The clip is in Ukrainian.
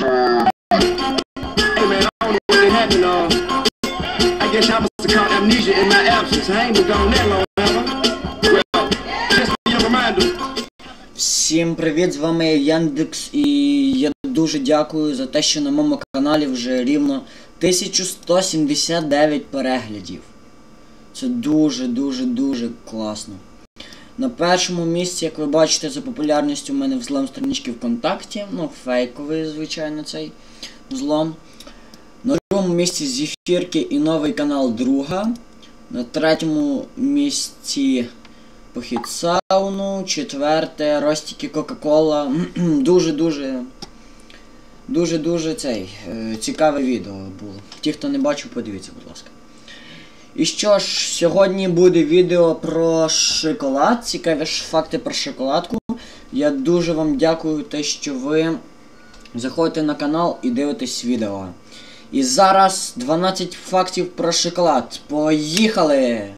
Uh. Всім привіт, з вами Яндекс і я дуже дякую за те, що на моєму каналі вже рівно 1179 переглядів. Це дуже дуже дуже класно. На першому місці, як ви бачите, за популярністю у мене взлом странички ВКонтакті. Ну, фейковий, звичайно, цей взлом. На другому місці зефірки і новий канал Друга. На третьому місці похід сауну. Четверте Ростіки Кока-Кола. Дуже-дуже. Дуже-дуже цей. е, Цікаве відео було. Ті, хто не бачив, подивіться, будь ласка. І що ж, сьогодні буде відео про шоколад. Цікаві ж факти про шоколадку. Я дуже вам дякую, те, що ви заходите на канал і дивитесь відео. І зараз 12 фактів про шоколад. Поїхали!